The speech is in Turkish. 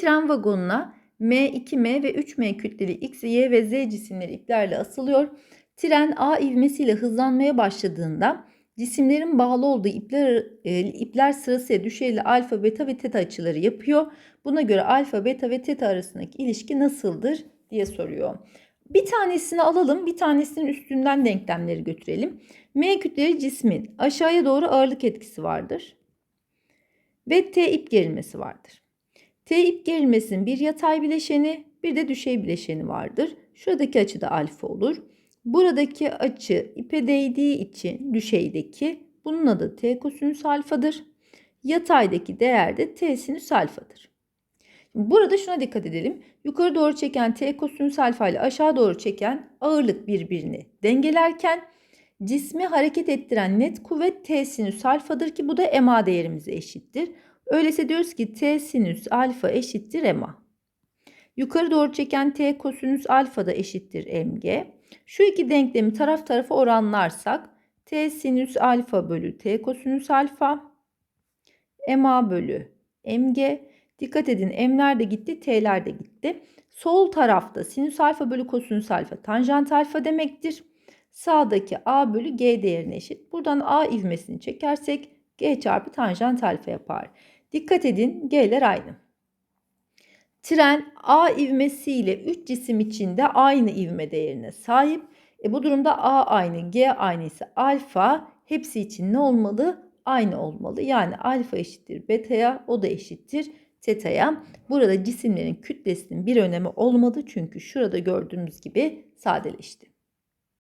Tren vagonuna M, 2M ve 3M kütleli X, Y ve Z cisimleri iplerle asılıyor. Tren A ivmesiyle hızlanmaya başladığında cisimlerin bağlı olduğu ipler, e, ipler sırasıyla düşeyli alfa, beta ve teta açıları yapıyor. Buna göre alfa, beta ve teta arasındaki ilişki nasıldır diye soruyor. Bir tanesini alalım, bir tanesinin üstünden denklemleri götürelim. M kütleli cismin aşağıya doğru ağırlık etkisi vardır. Ve T ip gerilmesi vardır. T ip gerilmesinin bir yatay bileşeni, bir de düşey bileşeni vardır. Şuradaki açı da alfa olur. Buradaki açı ipe değdiği için düşeydeki bunun adı T kosinüs alfadır. Yataydaki değer de T sinüs alfadır. Burada şuna dikkat edelim. Yukarı doğru çeken T kosinüs alfa ile aşağı doğru çeken ağırlık birbirini dengelerken cismi hareket ettiren net kuvvet T sinüs alfadır ki bu da MA değerimize eşittir. Öyleyse diyoruz ki T sinüs alfa eşittir MA. Yukarı doğru çeken T kosinüs alfa da eşittir MG. Şu iki denklemi taraf tarafa oranlarsak T sinüs alfa bölü T kosinüs alfa MA bölü MG. Dikkat edin M'ler de gitti, T'ler de gitti. Sol tarafta sinüs alfa bölü kosinüs alfa tanjant alfa demektir. Sağdaki A bölü G değerine eşit. Buradan A ivmesini çekersek G çarpı tanjant alfa yapar. Dikkat edin G'ler aynı. Tren A ivmesiyle 3 cisim içinde aynı ivme değerine sahip. E bu durumda A aynı, G aynı ise alfa hepsi için ne olmalı? Aynı olmalı. Yani alfa eşittir beta'ya, o da eşittir teta'ya. Burada cisimlerin kütlesinin bir önemi olmadı çünkü şurada gördüğümüz gibi sadeleşti.